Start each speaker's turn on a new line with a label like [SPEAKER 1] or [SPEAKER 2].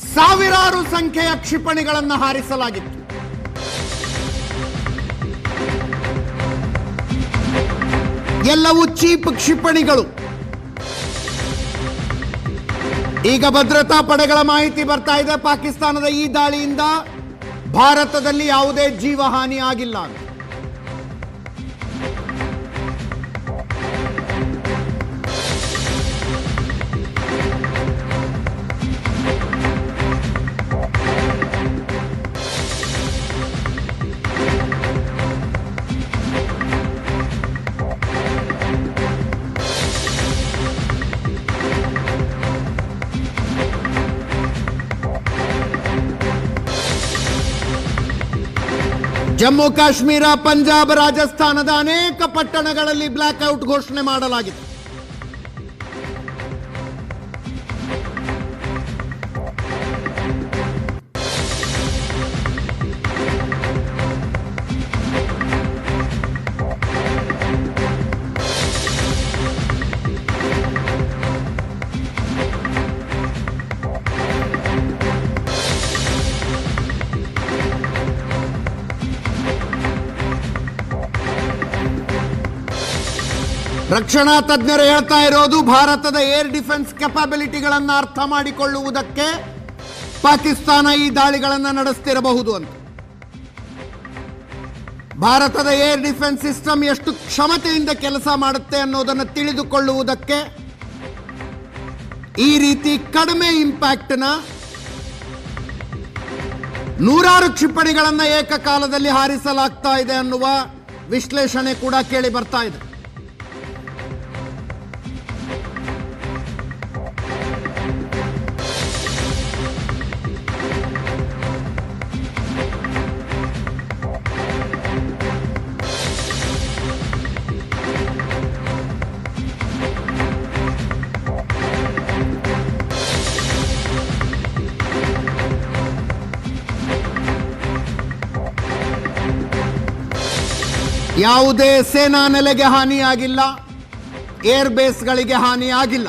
[SPEAKER 1] ಸಾವಿರಾರು ಸಂಖ್ಯೆಯ ಕ್ಷಿಪಣಿಗಳನ್ನು ಹಾರಿಸಲಾಗಿತ್ತು. ಎಲ್ಲವೂ ಚೀಪ್ ಕ್ಷಿಪಣಿಗಳು. ಈಗ ಭದ್ರತಾ ಪಡೆಗಳ ಮಾಹಿತಿ ಬರ್ತಾ ಇದೆ. ಪಾಕಿಸ್ತಾನದ ಈ ದಾಳಿಯಿಂದ ಭಾರತದಲ್ಲಿ ಯಾವುದೇ ಜೀವಹಾನಿ ಆಗಿಲ್ಲ ಜಮ್ಮು ಕಾಶ್ಮೀರ ಪಂಜಾಬ್ ರಾಜಸ್ಥಾನದ ಅನೇಕ ಪಟ್ಟಣಗಳಲ್ಲಿ ಬ್ಲಾಕ್ ಔಟ್ ಘೋಷಣೆ ಮಾಡಲಾಗಿದೆ. ರಕ್ಷಣಾ ತಜ್ಞರು ಹೇಳ್ತಾ ಇರೋದು ಭಾರತದ ಏರ್ ಡಿಫೆನ್ಸ್ ಕೆಪಬಿಲಿಟಿಗಳನ್ನು ಅರ್ಥ ಮಾಡಿಕೊಳ್ಳುವುದಕ್ಕೆ ಪಾಕಿಸ್ತಾನ ಈ ದಾಳಿಗಳನ್ನು ನಡೆಸ್ತಿರಬಹುದು ಅಂತ. ಭಾರತದ ಏರ್ ಡಿಫೆನ್ಸ್ ಸಿಸ್ಟಮ್ ಎಷ್ಟು ಕ್ಷಮತೆಯಿಂದ ಕೆಲಸ ಮಾಡುತ್ತೆ ಅನ್ನೋದನ್ನು ತಿಳಿದುಕೊಳ್ಳುವುದಕ್ಕೆ ಈ ರೀತಿ ಕಡಿಮೆ ಇಂಪ್ಯಾಕ್ಟ್ನ ನೂರಾರು ಕ್ಷಿಪಣಿಗಳನ್ನು ಏಕಕಾಲದಲ್ಲಿ ಹಾರಿಸಲಾಗ್ತಾ ಇದೆ ಅನ್ನುವ ವಿಶ್ಲೇಷಣೆ ಕೂಡ ಕೇಳಿ ಬರ್ತಾ ಇದೆ. ಯಾವುದೇ ಸೇನಾ ನೆಲೆಗೆ ಹಾನಿಯಾಗಿಲ್ಲ ಏರ್ ಬೇಸ್ಗಳಿಗೆ ಹಾನಿಯಾಗಿಲ್ಲ.